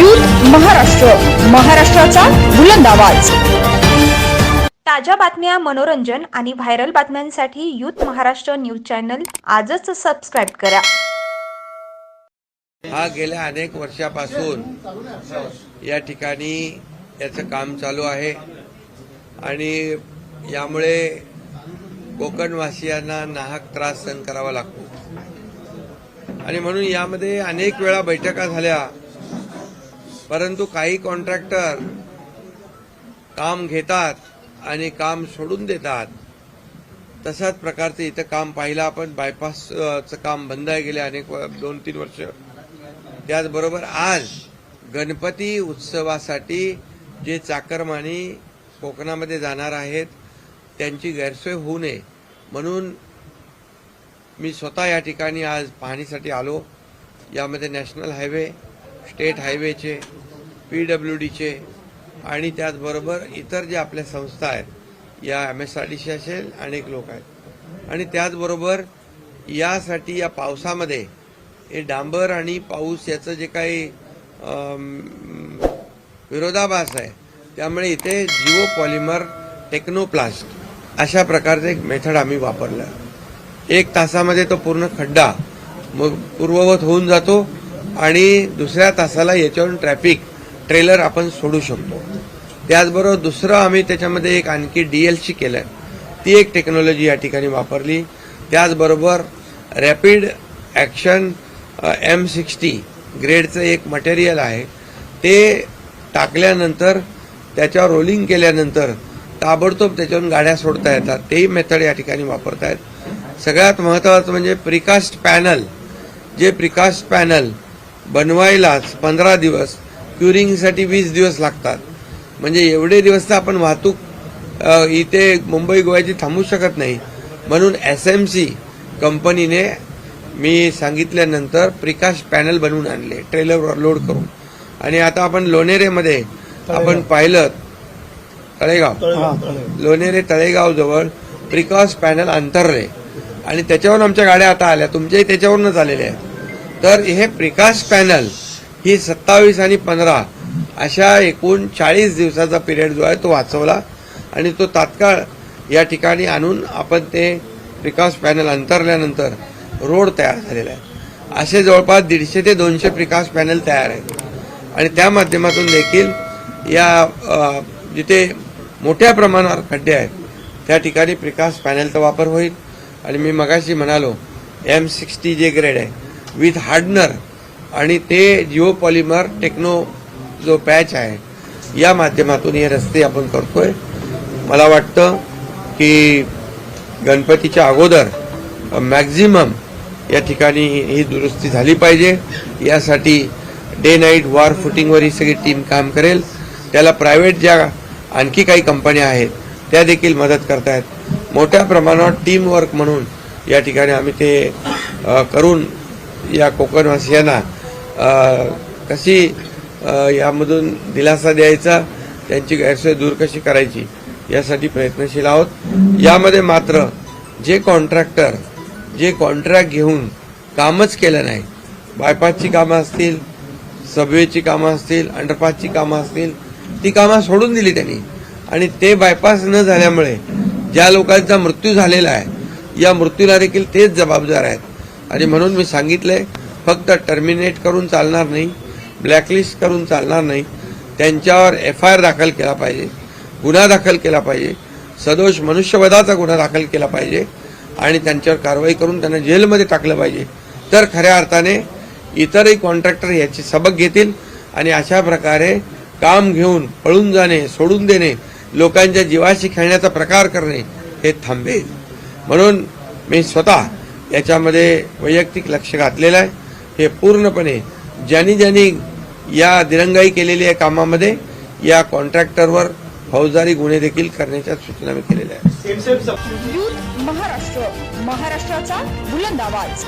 Youth Maharashtra महाराष्ट्राचा बुलंद आवाज. ताज्या बातम्या मनोरंजन आणि व्हायरल बातम्यांसाठी युथ महाराष्ट्र न्यूज चॅनल आजच सबस्क्राईब करा. हा गेल्या अनेक वर्षापासून या ठिकाणी याचं काम चालू आहे. आणि यामुळे कोकणवासियांना नाहक त्रास सहन करावा लागतो. आणि म्हणून यामध्ये अनेक वेळा बैठका झाल्या. परंतु काही कॉन्ट्रॅक्टर काम घेतात आणि काम सोडून देतात. तशाच प्रकारचं इथं काम पाहिलं आपण बायपासचं काम बंद आहे गेले अनेक दोन तीन वर्ष. त्याचबरोबर आज गणपती उत्सवासाठी जे चाकरमानी कोकणामध्ये जाणार आहेत त्यांची गैरसोय होऊ नये. म्हणून मी स्वतः या ठिकाणी आज पाहणीसाठी आलो. यामध्ये नॅशनल हायवे स्टेट हायवेचे पी डब्ल्यू डीचे आणि त्याचबरोबर इतर जे आपल्या संस्था आहेत या M S R D C असेल अनेक लोक आहेत. आणि त्याचबरोबर यासाठी या पावसामध्ये हे डांबर आणि पाऊस याचं जे काही विरोधाभास आहे त्यामुळे इथे जिओ पॉलिमर टेक्नोप्लास्ट अशा प्रकारचं एक मेथड आम्ही वापरलं. एक तासामध्ये तो पूर्ण खड्डा मग पूर्ववत होऊन जातो आणि दुसऱ्या तासाला याच्यावरून ट्रॅफिक ट्रेलर आपण सोडू शकतो. त्याचबरोबर दुसरं आम्ही त्याच्यामध्ये एक आणखी डीएलसी केलं ती एक टेक्नॉलॉजी या ठिकाणी वापरली. त्याचबरोबर रॅपिड ॲक्शन एम सिक्स्टी ग्रेडचं एक मटेरियल आहे. ते टाकल्यानंतर त्याच्यावर रोलिंग केल्यानंतर ताबडतोब त्याच्यावरून गाड्या सोडता येतात. तेही मेथड या ठिकाणी वापरतायत सगळ्यात महत्त्वाचं म्हणजे प्रिकास्ट पॅनल जे प्रिकास्ट पॅनल बनवायलाच पंधरा दिवस क्युरिंगसाठी वीस दिवस लागतात. म्हणजे एवढे दिवस तर आपण वाहतूक इथे मुंबई गोव्याची थांबू शकत नाही. म्हणून एस एम सी कंपनीने मी सांगितल्यानंतर प्रिकास्ट पॅनल बनवून आणले ट्रेलरवर लोड करून. आणि आता आपण लोणेरेमध्ये आपण पाहिलं तळेगाव. लोणेरे तळेगाव जवळ प्रिकॉस पॅनल अंतरले. आणि त्याच्यावरून आमच्या गाड्या आता आल्या तुमच्याही त्याच्यावरूनच आलेल्या आहेत. तर हे प्रिकास्ट पॅनल ही सत्तावीस आणि पंधरा अशा एकूण चाळीस दिवसाचा पिरियड जो आहे तो वाचवला आणि तो तात्काळ या ठिकाणी आणून आपण ते प्रिकास पॅनल अंतरल्यानंतर रोड तयार झालेला आहे. असे जवळपास दीडशे ते दोनशे प्रिकास पॅनल तयार आहेत. आणि त्या माध्यमातून देखील या जिथे मोठ्या प्रमाणावर खड्डे आहेत त्या ठिकाणी प्रिकास पॅनलचा वापर होईल. आणि मी मगाशी म्हणालो एम सिक्स्टी जे ग्रेड आहे विथ हार्डनर आणि ते जिओ पॉलिमर टेक्नो जो पॅच आहे या माध्यमातून हे रस्ते आपण करतोय. मला वाटतं की गणपतीच्या अगोदर मॅक्झिमम या ठिकाणी ही दुरुस्ती झाली पाहिजे. यासाठी डे नाईट वॉर फुटिंगवर ही सगळी टीम काम करेल. त्याला प्रायव्हेट ज्या आणखी काही कंपन्या आहेत त्या देखील मदत करतायत. मोठ्या प्रमाणावर टीमवर्क म्हणून या ठिकाणी आम्ही ते करून या कोकणवासियांना कशी यामधून दिलासा द्यायचा त्यांची गैरसोय दूर कशी करायची यासाठी प्रयत्नशील आहोत. यामध्ये मात्र जे कॉन्ट्रॅक्टर जे कॉन्ट्रॅक्ट घेऊन कामच केलं नाही बायपासची कामं असतील सबवेची कामं असतील अंडरपासची कामं असतील ती कामं सोडून दिली त्यांनी. आणि ते बायपास न झाल्यामुळे ज्या लोकांचा मृत्यू झालेला आहे या मृत्यूला देखील तेच जबाबदार आहेत. आणि म्हणून मी सांगितलंय फक्त टर्मिनेट करून चालणार नाही ब्लॅकलिस्ट करून चालणार नाही. त्यांच्यावर एफ आय आर दाखल केला पाहिजे गुन्हा दाखल केला पाहिजे सदोष मनुष्यवधाचा गुन्हा दाखल केला पाहिजे आणि त्यांच्यावर कारवाई करून त्यांना जेलमध्ये टाकलं पाहिजे. तर खऱ्या अर्थाने इतरही कॉन्ट्रॅक्टर याची सबक घेतील आणि अशा प्रकारे काम घेऊन पळून जाणे सोडून देणे लोकांच्या जीवाशी खेळण्याचा प्रकार करणे हे थांबेल. म्हणून मी स्वतः याच्यामध्ये वैयक्तिक लक्ष घातलेलं आहे. हे पूर्णपणे ज्यांनी ज्यांनी या दिरंगाई केलेली आहे कामामध्ये या कॉन्ट्रॅक्टरवर फौजदारी गुन्हे देखील करण्याच्या सूचना मी केलेल्या आहेत. महाराष्ट्र महाराष्ट्राचा बुलंद आवाज.